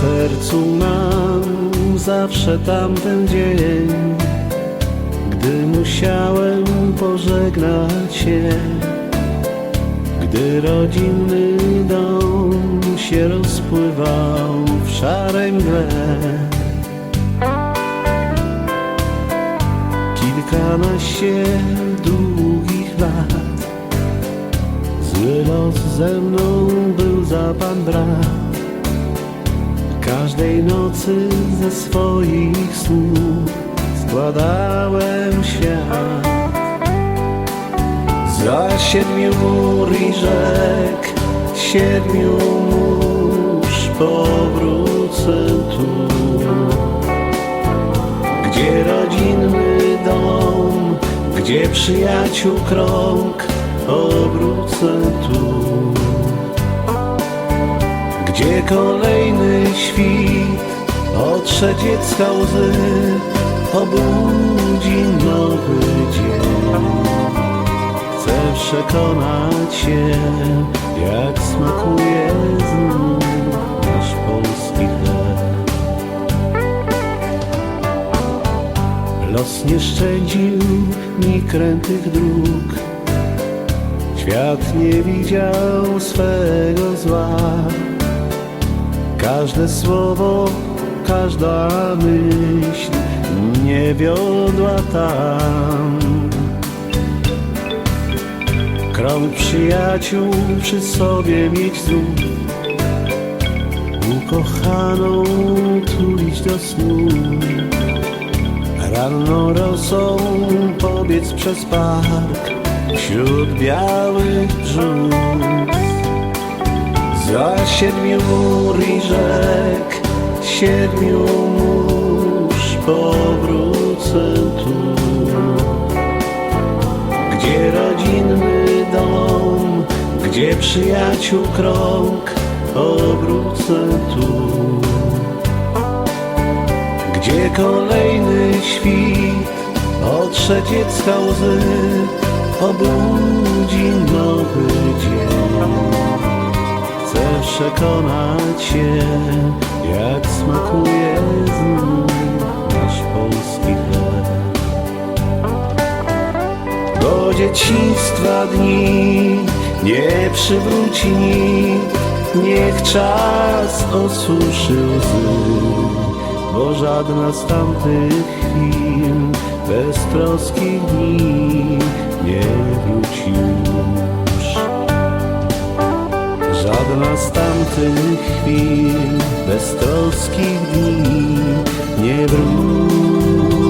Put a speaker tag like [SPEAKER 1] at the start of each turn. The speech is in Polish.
[SPEAKER 1] sercu mam zawsze tamten dzień, gdy musiałem pożegnać się, gdy rodzinny dom się rozpływał w szarej mgle. Kilkanaście długich lat Zły los ze mną był za pan brat Każdej nocy ze swoich snów Składałem świat Za siedmiu mór i rzek Siedmiu mórz powrócę tu gdzie rodzinny dom, gdzie przyjaciół krąg, obrócę tu. Gdzie kolejny świt otrze dziecka łzy, obudzi nowy dzień. Chcę przekonać się, jak smakuje znów nasz polski chleb. Los nie szczędził mi krętych dróg Świat nie widział swego zła Każde słowo, każda myśl Nie wiodła tam. Krąg przyjaciół przy sobie mieć znów. Ukochaną tulić do snu. Ranną rosą pobiec przez park Wśród białych brzus Za siedmiu rzek Siedmiu mórz powrócę tu Gdzie rodzinny dom Gdzie przyjaciół krąg Powrócę tu gdzie kolejny świt otrze dziecka łzy, obudzi nowy dzień. Przekonać się, jak smakuje znów nasz polski chleb. Do dzieciństwa dni nie przywróci nikt, niech czas osuszy łzy bo żadna z tamtych chwil bez troskich dni nie wróci Żadna z tamtych chwil bez troskich dni nie wróci